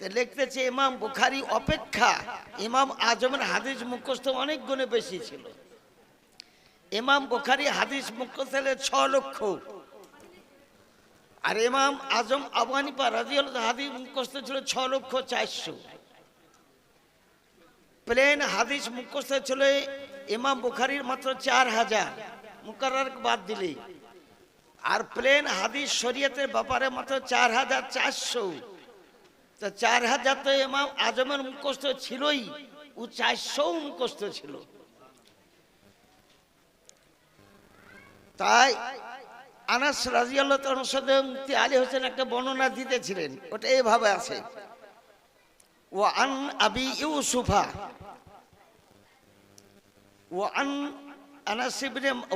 লিখতেছে ইমাম বুখারি অপেক্ষা। ইমাম আজমের হাদিস মুখস্থ অনেক গুণে বেশি ছিল। ইমাম বুখারি হাদিস মুখস্থ হলে ছ লক্ষ। আর ইমাম আজম আবহানিপা রাজিউল হাদিস মুখস্থ ছিল ছ লক্ষ চারশো। প্লেন হাদিস মুখস্থ ছিল ইমাম বুখারির মাত্র চার হাজার। মুকার বাদ দিলে আর প্লেন হাদিস শরীয়তের ব্যাপারে মাত্র চার হাজার চারশো। তা চার হাজার তো এমাম আজমের মুখস্ত ছিলই, ও চারশো মুখস্থ ছিল। তাই আনাস রাজিয়াল্লাহ অনুষদে মুক্তি আলী হোসেন একটা বর্ণনা দিতেছিলেন, ওটা এইভাবে আছে। ও আন আবি ইউসুফা, ও আন আনাস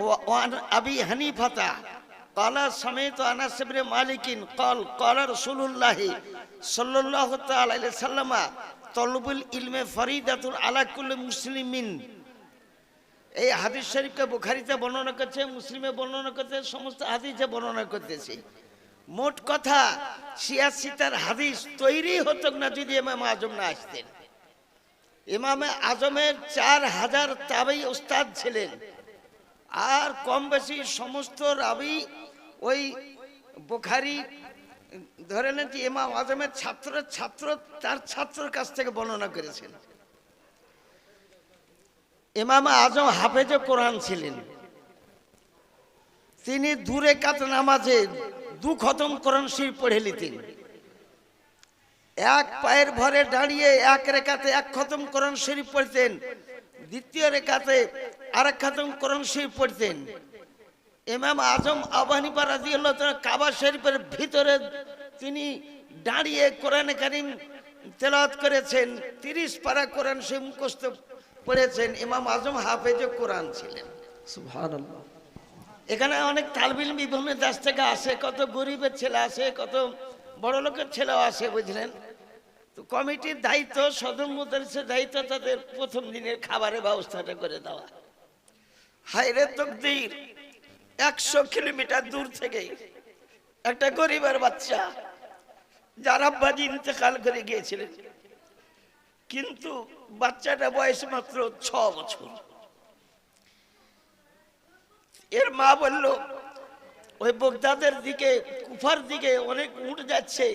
ও আন আবি হানিফাতা قال سمعت انس بن مالك قال قال رسول الله صلى الله تعالى عليه وسلم طلب العلم فريضه على كل مسلم এই হাদিস শরীফকে বুখারিতে বর্ণনা করছে মুসলিমে বর্ণনা করতে সমস্ত হাদিসে বর্ণনা করতেছে মোট কথা সিয়াসিতার হাদিস তৈরি হতো না যদি এমাম আজম না আসতেন ইমামে আজমের চার হাজার তাবেই ওস্তাদ ছিলেন আর কম বেশি সমস্ত রাবি ওই বোখারি, ধরে নেন যে ইমাম আজমের ছাত্র ছাত্র, তার ছাত্রের কাছ থেকে বর্ণনা করেছেন। ইমাম আজম হাফেজে কোরআন ছিলেন। তিনি দূরে কাত নামাজে দু খতম কোরআন শরীফ পড়ে নিতেন এক পায়ের ভরে দাঁড়িয়ে এক রেখাতে এক খতম কোরআন শরীফ পড়তেন। দ্বিতীয় রেখাতে আরেক খতম কোরআন শরীফ পড়তেন। ইমাম আজম আবানিপা রাজিউল্লাহ কাবা শরীফের ভিতরে তিনি দাঁড়িয়ে কোরআনে কারিম তেলাওয়াত করেছেন তিরিশ পারা কোরআন সে মুখস্থ পড়েছেন ইমাম আজম হাফেজ কোরআন ছিলেন। এখানে অনেক তালবিল বিভিন্ন দেশ থেকে আসে কত গরিবের ছেলে আসে কত বড় লোকের ছেলেও আসে বুঝলেন? তো কমিটির দায়িত্ব সদর মুদারিসের দায়িত্ব তাদের প্রথম দিনের খাবারের ব্যবস্থাটা করে দেওয়া। হাইরে তকদির একশো কিলোমিটার দূর থেকে একটা গরিবের বাচ্চা যার আব্বাজি ইন্তেকাল করে গিয়েছিলেন। কিন্তু বাচ্চাটা বয়স মাত্র ছ বছর। এর মা বলল, ওই বগদাদের দিকে, কুফার দিকে অনেক উঠ যাচ্ছে।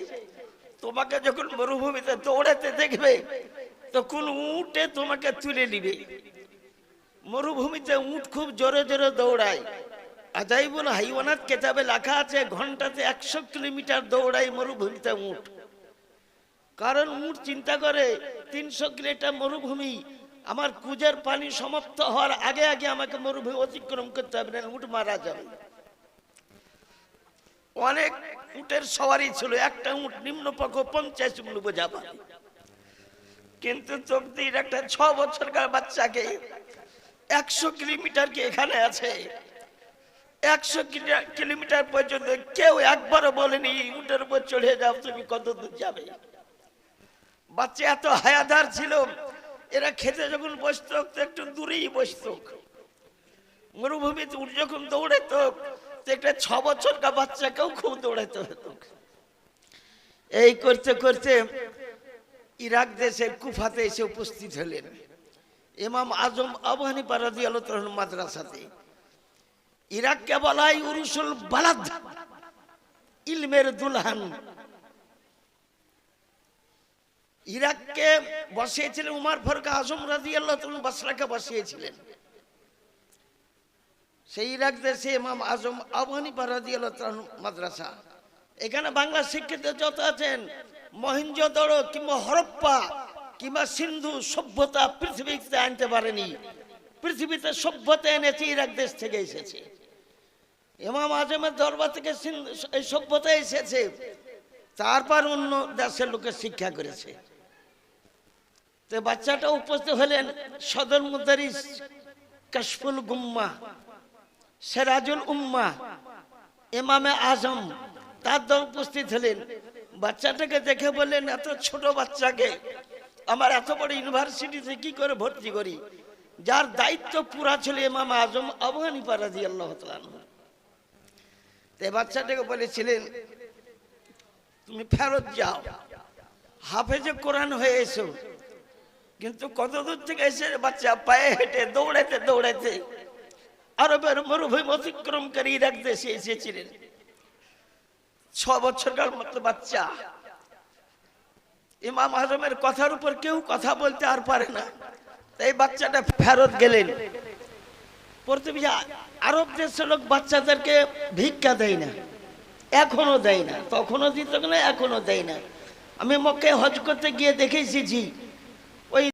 তোমাকে যখন মরুভূমিতে দৌড়াতে দেখবে, তখন উঠে তোমাকে তুলে নিবে। মরুভূমিতে উঠ খুব জোরে জোরে দৌড়ায়। আজাইবুল হাইওয়ানাত কেতাবে লেখা আছে, ঘন্টাতে একশো কিলোমিটার দৌড়ায় মরুভূমিতে উঠ। কারণ উঠ চিন্তা করে, তিনশো কিলোমিটার মরুভূমি, আমার কুজের পানি সমাপ্ত হওয়ার আগে আগে আমাকে মরুভূমি অতিক্রম করতে হবে না উঠ মারা যাবে। অনেক উটের সওয়ারি ছিল, একটা উট নিম্ন পক্ষ পঞ্চাশ মূল বোঝা পারে কিন্তু তকদির একটা ছ বছরকার বাচ্চাকে একশো কিলোমিটার কি এখানে আছে? একশো কিলোমিটার পর্যন্ত কেউ একবারও বলেনি উটের উপর চড়ে যাও, তুমি কত দূর যাবে? বাচ্চা এত হায়াদার ছিল, এরা খেতে যখন বসত একটু দূরেই বসত। মরুভূমিতে উঠ যখন দৌড়াত একটা ছ বছরকার বাচ্চাকেও খুব দৌড়াতে হতো। এই করতে করতে ইরাক দেশের কুফাতে এসে উপস্থিত হলেন। ইমাম আজম আবহানি পারাদি আলোচন মাদ্রাসাতে। ইরাককে বলা হয় উরুসুল বালাদ। ইলমের দুলহান। ইরাককে বসিয়েছিলেন উমার ফারুক আজম রাজি আল্লাহ তুমি বাসরাকে বসিয়েছিলেন। সেই ইরাক দেশে ইমাম আজম আবহানি রাজি আল্লাহ মাদ্রাসা। এখানে বাংলা শিক্ষিত যত আছেন মহেঞ্জোদড়ো কিংবা হরপ্পা কিংবা সিন্ধু সভ্যতা পৃথিবীতে আনতে পারেনি। পৃথিবীতে সভ্যতা এনেছে, ইরাক দেশ থেকে এসেছে। ইমাম আজমের দরবার থেকে এই সভ্যতা এসেছে, তারপর অন্য দেশের লোকে শিক্ষা করেছে। তো বাচ্চাটা উপস্থিত হলেন সদর মুদারিস কাশফুল গুম্মা, সেরাজুল উম্মা, ইমামে আজম, তার দল উপস্থিত হলেন। বাচ্চাটাকে দেখে বললেন, এত ছোট বাচ্চাকে, আমার এত বড় ইউনিভার্সিটিতে কি করে ভর্তি করি? যার দায়িত্ব পুরা ছিল ইমাম আজম আবহানি পারাজি আল্লাহ তে বাচ্চাটাকে বলেছিলেন, তুমি ফেরত যাও। হাফেজে কোরআন হয়ে এসো। কিন্তু কত দূর থেকে এসে বাচ্চা, পায়ে হেঁটে দৌড়াতে দৌড়াতে আরবের মরুভূমি অতিক্রম করে ইরাক দেশে এসেছিলেন। ছ বছরকার মতো বাচ্চা। ইমাম আজমের কথার উপর কেউ কথা বলতে আর পারে না। তাই বাচ্চাটা ফেরত গেলেন। প্রথমে আরব দেশের লোক বাচ্চাদেরকে ভিক্ষা দেয় না, এখনও দেয় না, তখনও দিত না, এখনও দেয় না। আমি মক্কে হজ করতে গিয়ে দেখেছি এসেছি